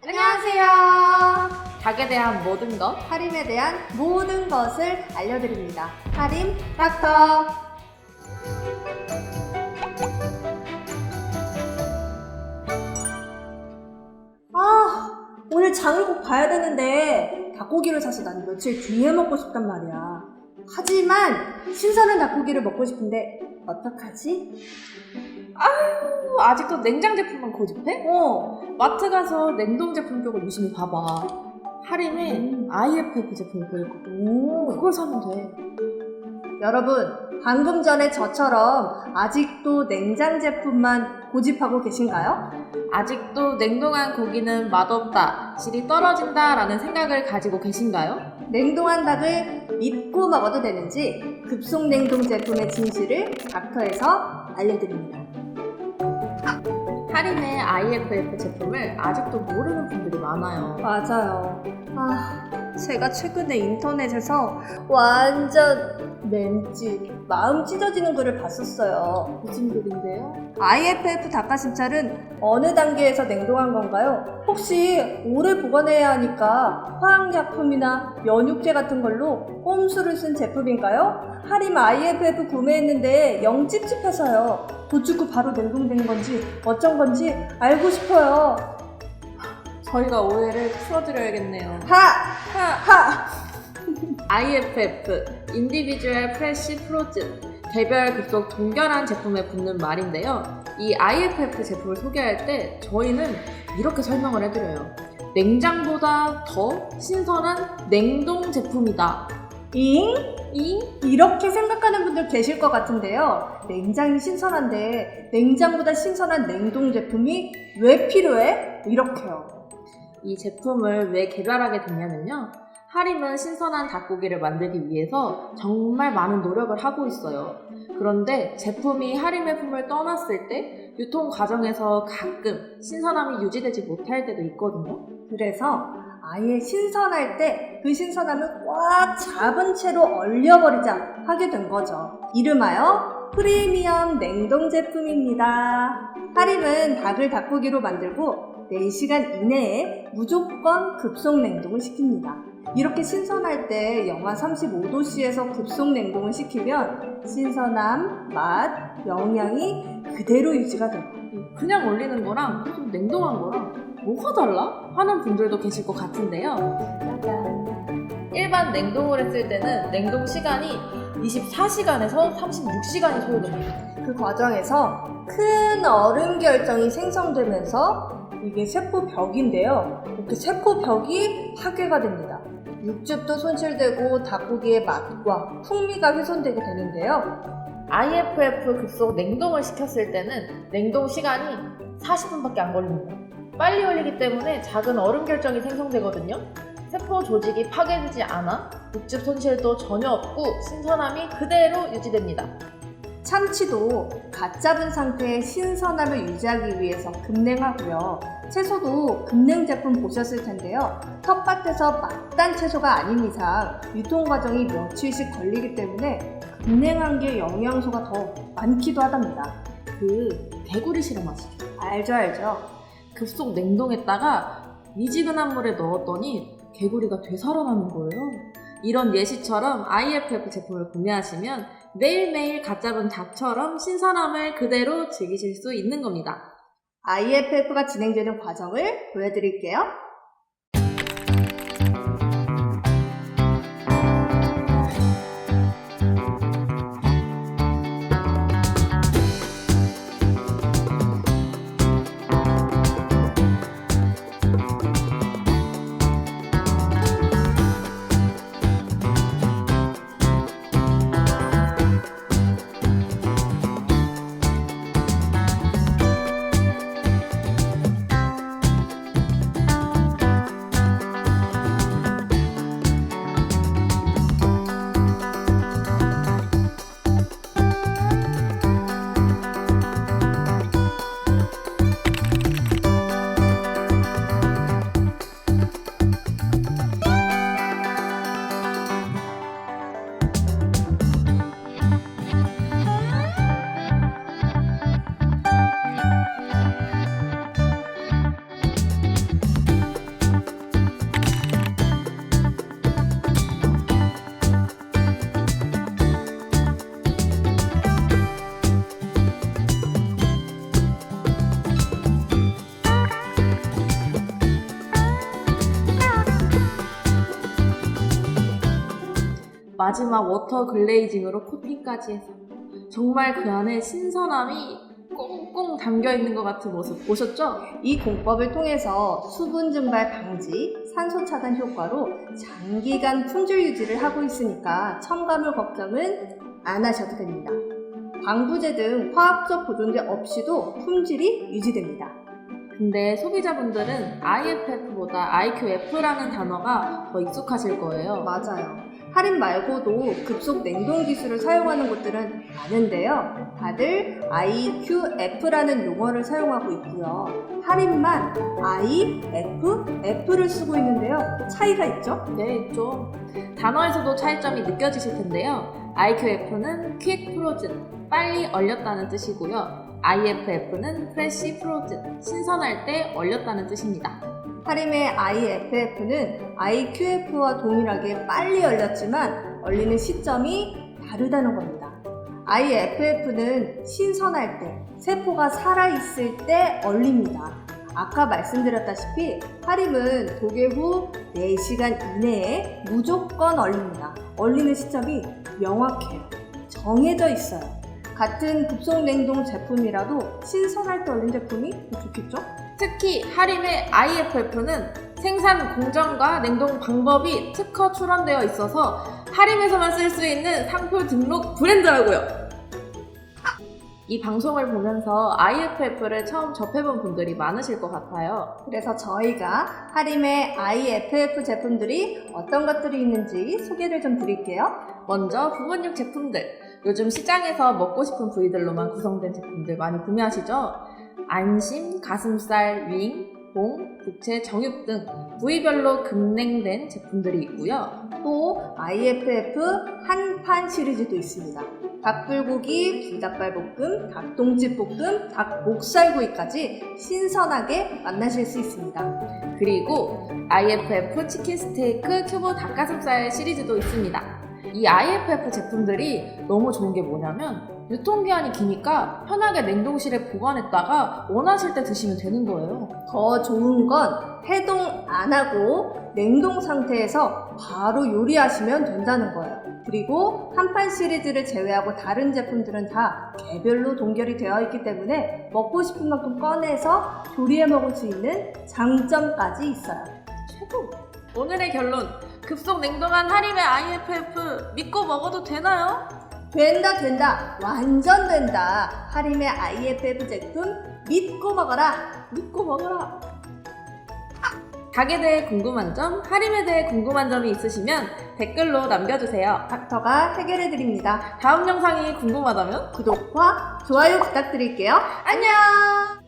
안녕하세요. 닭에 대한 모든 것 하림에 대한 모든 것을 알려드립니다. 하림 닥터. 아, 오늘 장을 꼭 봐야 되는데 닭고기를 사서 난 며칠 뒤에 먹고 싶단 말이야. 하지만 신선한 닭고기를 먹고 싶은데 어떡하지? 어, 아직도 냉장 제품만 고집해? 어, 마트 가서 냉동 제품 쪽을 유심히 봐봐 할인에 음. IFF 제품이 보였거든 오. 그걸 사면 돼 여러분, 방금 전에 저처럼 아직도 냉장 제품만 고집하고 계신가요? 아직도 냉동한 고기는 맛없다 질이 떨어진다 라는 생각을 가지고 계신가요? 냉동한 닭을 믿고 먹어도 되는지 급속 냉동 제품의 진실을 닥터에서 알려드립니다. 할인의 IFF 제품을 아직도 모르는 분들이 많아요 맞아요. 아, 제가 최근에 인터넷에서 완전 멘지 마음 찢어지는 글을 봤었어요. 무슨 글인데요? IFF 닭가슴살은 어느 단계에서 냉동한 건가요? 혹시 오래 보관해야 하니까 화학약품이나 면육제 같은 걸로 꼼수를 쓴 제품인가요? 하림 IFF 구매했는데 영 찝찝해서요. 도축 후 바로 냉동된 건지 어쩐 건지 알고 싶어요. 저희가 오해를 풀어드려야겠네요 하! 하! IFF, Individual Fresh Frozen, 개별 급속 동결한 제품에 붙는 말인데요. 이 IFF 제품을 소개할 때 저희는 이렇게 설명을 해드려요. 냉장보다 더 신선한 냉동 제품이다. 잉? 이 이렇게 생각하는 분들 계실 것 같은데요. 냉장이 신선한데 냉장보다 신선한 냉동 제품이 왜 필요해? 이렇게요. 이 제품을 왜 개발하게 됐냐면요. 하림은 신선한 닭고기를 만들기 위해서 정말 많은 노력을 하고 있어요. 그런데 제품이 하림의 품을 떠났을 때 유통 과정에서 가끔 신선함이 유지되지 못할 때도 있거든요. 그래서 아예 신선할 때 그 신선함을 꽉 잡은 채로 얼려버리자 하게 된 거죠. 이름하여 프리미엄 냉동 제품입니다. 하림은 닭을 닭고기로 만들고 4시간 이내에 무조건 급속 냉동을 시킵니다. 이렇게 신선할 때 영하 35도씨에서 급속 냉동을 시키면 신선함, 맛, 영양이 그대로 유지가 돼요. 그냥 올리는 거랑 좀 냉동한 거랑 뭐가 달라? 하는 분들도 계실 것 같은데요. 일반 냉동을 했을 때는 냉동 시간이 24시간에서 36시간이 소요됩니다. 그 과정에서 큰 얼음 결정이 생성되면서 이게 세포 벽인데요. 이렇게 세포 벽이 파괴가 됩니다. 육즙도 손실되고 닭고기의 맛과 풍미가 훼손되게 되는데요. IFF 급속 냉동을 시켰을 때는 냉동 시간이 40분밖에 안 걸립니다. 빨리 올리기 때문에 작은 얼음 결정이 생성되거든요. 세포 조직이 파괴되지 않아 육즙 손실도 전혀 없고 신선함이 그대로 유지됩니다. 참치도 갓 잡은 상태의 신선함을 유지하기 위해서 급냉하고요. 채소도 급냉 제품 보셨을 텐데요. 텃밭에서 막단 채소가 아닌 이상 유통 과정이 며칠씩 걸리기 때문에 급냉한 게 영양소가 더 많기도 하답니다. 그 개구리 실험 아시죠? 알죠, 알죠. 급속 냉동했다가 미지근한 물에 넣었더니 개구리가 되살아나는 거예요. 이런 예시처럼 IFF 제품을 구매하시면 매일매일 갓 잡은 닭처럼 신선함을 그대로 즐기실 수 있는 겁니다. IFF가 진행되는 과정을 보여드릴게요. 마지막 워터 글레이징으로 코팅까지 해서 정말 그 안에 신선함이 꽁꽁 담겨 있는 것 같은 모습 보셨죠? 이 공법을 통해서 수분 증발 방지, 산소 차단 효과로 장기간 품질 유지를 하고 있으니까 첨가물 걱정은 안 하셔도 됩니다. 방부제 등 화학적 보존제 없이도 품질이 유지됩니다. 근데 소비자분들은 IFF보다 IQF라는 단어가 더 익숙하실 거예요. 맞아요. 할인 말고도 급속 냉동 기술을 사용하는 곳들은 많은데요. 다들 IQF라는 용어를 사용하고 있고요. 할인만 IF, F를 쓰고 있는데요. 차이가 있죠? 네, 있죠. 단어에서도 차이점이 느껴지실 텐데요. IQF는 Quick Frozen, 빨리 얼렸다는 뜻이고요. IFF는 Fresh Frozen, 신선할 때 얼렸다는 뜻입니다. 하림의 IFF는 IQF와 동일하게 빨리 얼렸지만 얼리는 시점이 다르다는 겁니다. IFF는 신선할 때, 세포가 살아있을 때 얼립니다. 아까 말씀드렸다시피 하림은 도개 후 4시간 이내에 무조건 얼립니다. 얼리는 시점이 명확해요. 정해져 있어요. 같은 급속 냉동 제품이라도 신선할 때 얼린 제품이 더 좋겠죠? 특히 하림의 IFF는 생산 공정과 냉동 방법이 특허 출원되어 있어서 하림에서만 쓸 수 있는 상표 등록 브랜드라고요. 이 방송을 보면서 IFF를 처음 접해본 분들이 많으실 것 같아요. 그래서 저희가 하림의 IFF 제품들이 어떤 것들이 있는지 소개를 좀 드릴게요. 먼저 부분육 제품들. 요즘 시장에서 먹고 싶은 부위들로만 구성된 제품들 많이 구매하시죠? 안심, 가슴살, 윙, 봉, 부채, 정육 등 부위별로 급냉된 제품들이 있고요. 또 IFF 한판 시리즈도 있습니다. 닭불고기, 불닭발볶음, 닭똥집볶음, 닭목살구이까지 신선하게 만나실 수 있습니다. 그리고 IFF 치킨 스테이크 큐브 닭가슴살 시리즈도 있습니다. 이 IFF 제품들이 너무 좋은 게 뭐냐면 유통기한이 기니까 편하게 냉동실에 보관했다가 원하실 때 드시면 되는 거예요. 더 좋은 건 해동 안 하고 냉동 상태에서 바로 요리하시면 된다는 거예요. 그리고 한 판 시리즈를 제외하고 다른 제품들은 다 개별로 동결이 되어 있기 때문에 먹고 싶은 만큼 꺼내서 조리해 먹을 수 있는 장점까지 있어요. 최고! 오늘의 결론! 급속 냉동한 하림의 IFF 믿고 먹어도 되나요? 된다 된다 완전 된다 하림의 IFF 제품 믿고 먹어라 믿고 먹어라! 닭에 대해 궁금한 점, 하림에 대해 궁금한 점이 있으시면 댓글로 남겨주세요. 닥터가 해결해 드립니다 다음 영상이 궁금하다면 구독과 좋아요 부탁드릴게요 안녕!